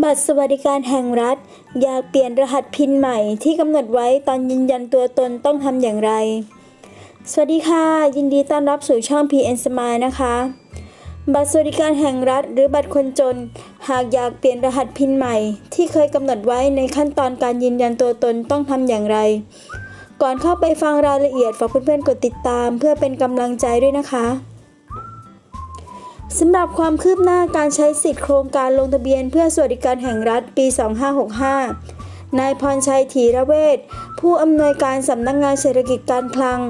บัตรสวัสดิการแห่งรัฐ อยากเปลี่ยนรหัสพินใหม่ที่กำหนดไว้ตอนยืนยันตัวตนต้องทำอย่างไร สวัสดีค่ะ ยินดีต้อนรับสู่ช่อง PN Smile นะคะ บัตรสวัสดิการแห่งรัฐ หรือบัตรคนจน หากอยากเปลี่ยนรหัสพินใหม่ ที่เคยกำหนดไว้ในขั้นตอนการยืนยันตัวตนต้องทำอย่างไร ก่อนเข้าไปฟังรายละเอียดฝากเพื่อนๆกดติดตาม เพื่อเป็นกำลังใจด้วยนะคะ สำหรับความคืบหน้าการใช้สิทธิโครงการลงทะเบียนเพื่อสวัสดิการแห่งรัฐปี 2565 นายพรชัยถีระเวชผู้อำนวยการสำนักงงานเศรษฐกิจการคลัง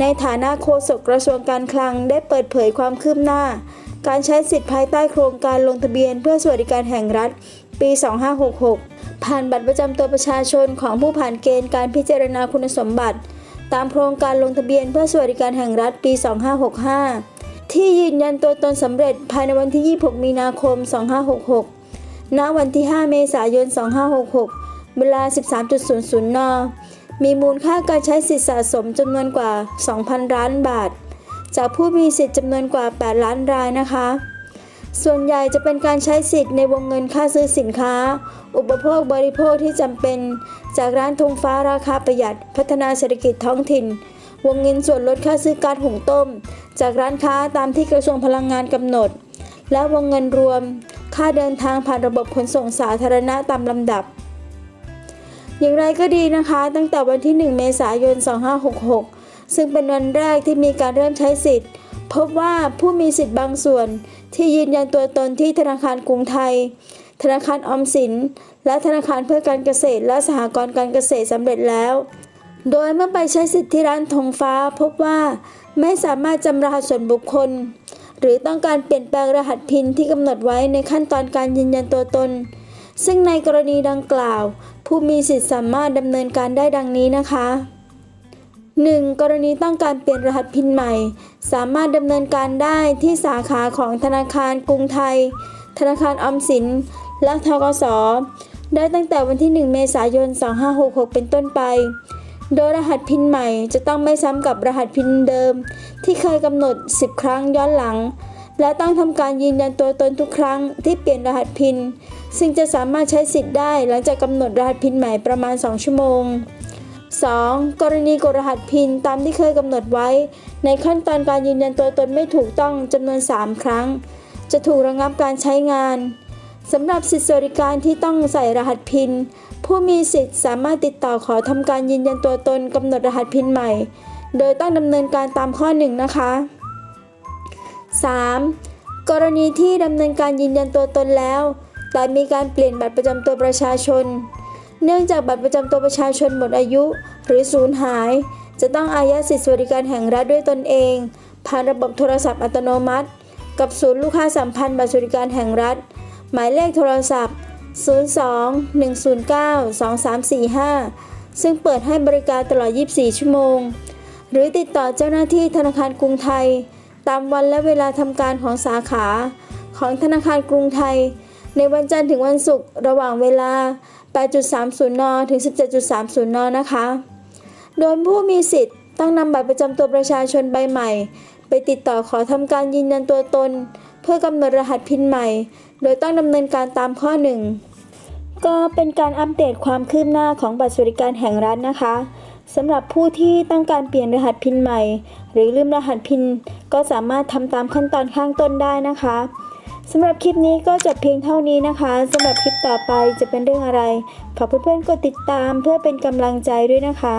ในฐานะโฆษกกระทรวงการคลังได้เปิดเผยความคืบหน้า การใช้สิทธิภายใต้โครงการลงทะเบียนเพื่อสวัสดิการแห่งรัฐ ปี 2566 ผ่านบัตรประจำตัวประชาชนของผู้ผ่านเกณฑ์การพิจารณาคุณสมบัติ ตามโครงการลงทะเบียนเพื่อสวัสดิการแห่งรัฐปี 2565 ที่ยืนยันตัวตนสำเร็จภายในวันที่ 26 มีนาคม 2566 ณ วันที่ 5 เมษายน 2566 เวลา 13.00 น มีมูลค่าการใช้สิทธิสะสมจำนวนกว่า 2,000 ล้านบาท จากผู้มีสิทธิ์จำนวนกว่า 8 ล้านรายนะคะ ส่วนใหญ่จะเป็นการใช้สิทธิ์ในวงเงินค่าซื้อสินค้า อุปโภคบริโภคที่จำเป็น จากร้านธงฟ้าราคาประหยัด พัฒนาเศรษฐกิจท้องถิ่น วงเงินส่วนลดค่าซื้อก๊าซหุงต้ม จากร้านค้าตามที่กระทรวงพลังงานกำหนด และวงเงินรวม ค่าเดินทางผ่านระบบขนส่งสาธารณะตามลำดับ อย่างไรก็ดีนะคะ ตั้งแต่วันที่ 1 เมษายน 2566 ซึ่งเป็นวันแรกที่มีการเริ่มใช้สิทธิ์ พบว่าผู้มีสิทธิ์บางส่วน ที่ยืนยันตัวตนที่ธนาคารกรุงไทย ธนาคารออมสิน และธนาคารเพื่อการเกษตรและสหกรณ์การเกษตรสำเร็จแล้ว โดยเมื่อไปใช้สิทธิ์ที่ร้านธงฟ้าพบว่าไม่สามารถจำรหัสส่วนบุคคล หรือต้องการเปลี่ยนแปลงรหัสพินที่กำหนดไว้ในขั้นตอนการยืนยันตัวตน ซึ่งในกรณีดังกล่าว ผู้มีสิทธิ์สามารถดำเนินการได้ดังนี้นะคะ 1. กรณีต้องการเปลี่ยนรหัสพินใหม่ สามารถดำเนินการได้ที่สาขาของธนาคารกรุงไทย ธนาคารออมสิน และทกสได้ตั้งแต่วันที่ 1 เมษายน 2566 เป็นต้นไป โดยรหัสพินใหม่จะต้องไม่ซ้ำกับรหัสพินเดิม ที่เคยกำหนด 10 ครั้งย้อนหลัง และต้องทำการยืนยันตัวตนทุกครั้งที่เปลี่ยนรหัสพิน ซึ่งจะสามารถใช้สิทธิ์ได้หลังจากกำหนดรหัสพินใหม่ประมาณ 2 ชั่วโมง 2. กรณีกดรหัสพินตามที่เคยกำหนดไว้ ในขั้นตอนการยืนยันตัวตนไม่ถูกต้องจำนวน 3 ครั้ง จะถูกระงับการใช้งาน สำหรับสิทธิสวัสดิการที่ต้องใส่รหัสพิน ผู้มีสิทธิ์สามารถติดต่อขอทำการยืนยันตัวตนกำหนดรหัสพินใหม่ โดยต้องดำเนินการตามข้อ 1 นะคะ 3. กรณีที่ดำเนินการยืนยันตัวตนแล้ว แต่มีการเปลี่ยนบัตรประจำตัวประชาชน เนื่องจากบัตรประจำตัวประชาชนหมดอายุ หรือสูญหาย จะต้องอายัดสิทธิสวัสดิการแห่งรัฐด้วยตนเอง ผ่านระบบโทรศัพท์อัตโนมัติ กับศูนย์ลูกค้าสัมพันธ์บัตรสวัสดิการแห่งรัฐ หมายเลขโทรศัพท์ 02 109 2345 ซึ่งเปิดให้บริการตลอด 24 ชั่วโมง หรือติดต่อเจ้าหน้าที่ธนาคารกรุงไทย ตามวันและเวลาทำการของสาขา ของธนาคารกรุงไทย ในวันจันทร์ถึงวันศุกร์ระหว่างเวลา 8.30 น ถึง 17.30 น นะคะ โดยผู้มีสิทธิ์ต้องนำบัตรประจำตัวประชาชนใบใหม่ ไปติดต่อขอทำการยืนยันตัวตน พื่อกำหนดรหัสพินใหม่ โดยต้องดำเนินการตามข้อหนึ่งก็เป็นการอัปเดตความคืบหน้าของบัตรสวัสดิการแห่งรัฐนะคะสำหรับผู้ที่ต้องการเปลี่ยนรหัสพินใหม่ หรือลืมรหัสพินก็สามารถทำตามขั้นตอนข้างต้นได้นะคะสำหรับคลิปนี้ก็จบเพียงเท่านี้นะคะสำหรับคลิปต่อไปจะเป็นเรื่องอะไรฝากเพื่อนๆกดติดตามเพื่อเป็นกำลังใจด้วยนะคะ